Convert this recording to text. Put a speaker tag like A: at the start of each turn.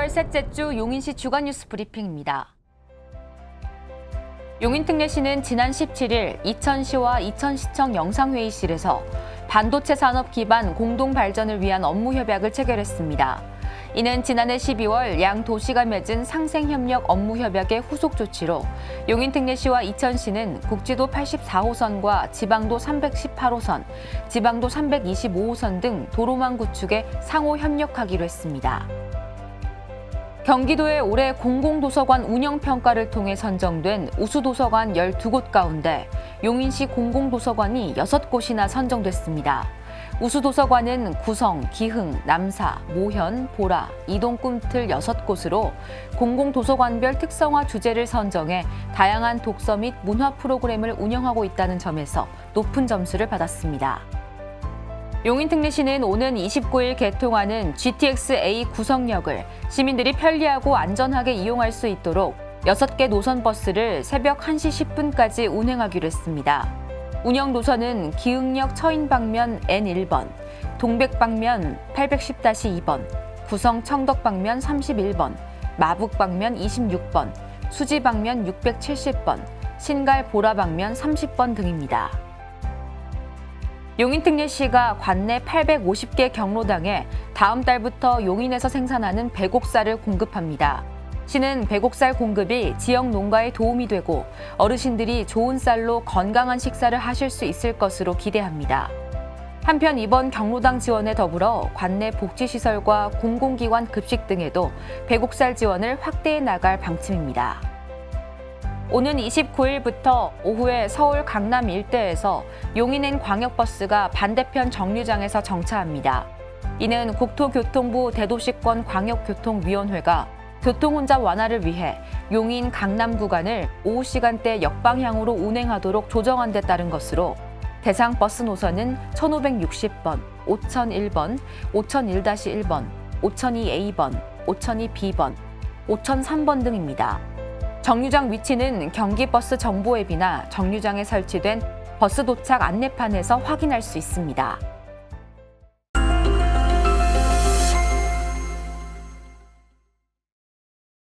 A: 6월 셋째 주 용인시 주간 뉴스 브리핑입니다. 용인특례시는 지난 17일 이천시와 이천시청 영상회의실에서 반도체 산업 기반 공동 발전을 위한 업무 협약을 체결했습니다. 이는 지난해 12월 양 도시가 맺은 상생협력 업무 협약의 후속 조치로 용인특례시와 이천시는 국지도 84호선과 지방도 318호선, 지방도 325호선 등 도로망 구축에 상호 협력하기로 했습니다. 경기도의 올해 공공도서관 운영평가를 통해 선정된 우수도서관 12곳 가운데 용인시 공공도서관이 6곳이나 선정됐습니다. 우수도서관은 구성, 기흥, 남사, 모현, 보라, 이동꿈틀 6곳으로 공공도서관별 특성화 주제를 선정해 다양한 독서 및 문화 프로그램을 운영하고 있다는 점에서 높은 점수를 받았습니다. 용인특례시는 오는 29일 개통하는 GTX-A 구성역을 시민들이 편리하고 안전하게 이용할 수 있도록 6개 노선 버스를 새벽 1시 10분까지 운행하기로 했습니다. 운영 노선은 기흥역 처인 방면 N1번, 동백 방면 810-2번, 구성 청덕 방면 31번, 마북 방면 26번, 수지 방면 670번, 신갈 보라 방면 30번 등입니다. 용인특례 시가 관내 850개 경로당에 다음 달부터 용인에서 생산하는 배곡쌀을 공급합니다. 시는 배곡쌀 공급이 지역 농가에 도움이 되고 어르신들이 좋은 쌀로 건강한 식사를 하실 수 있을 것으로 기대합니다. 한편 이번 경로당 지원에 더불어 관내 복지시설과 공공기관 급식 등에도 배곡쌀 지원을 확대해 나갈 방침입니다. 오는 29일부터 오후에 서울 강남 일대에서 용인행 광역버스가 반대편 정류장에서 정차합니다. 이는 국토교통부 대도시권 광역교통위원회가 교통혼잡 완화를 위해 용인 강남 구간을 오후 시간대 역방향으로 운행하도록 조정한 데 따른 것으로 대상 버스 노선은 1560번, 5001번, 5001-1번, 5002A번, 5002B번, 5003번 등입니다. 정류장 위치는 경기버스 정보 앱이나 정류장에 설치된 버스 도착 안내판에서 확인할 수 있습니다.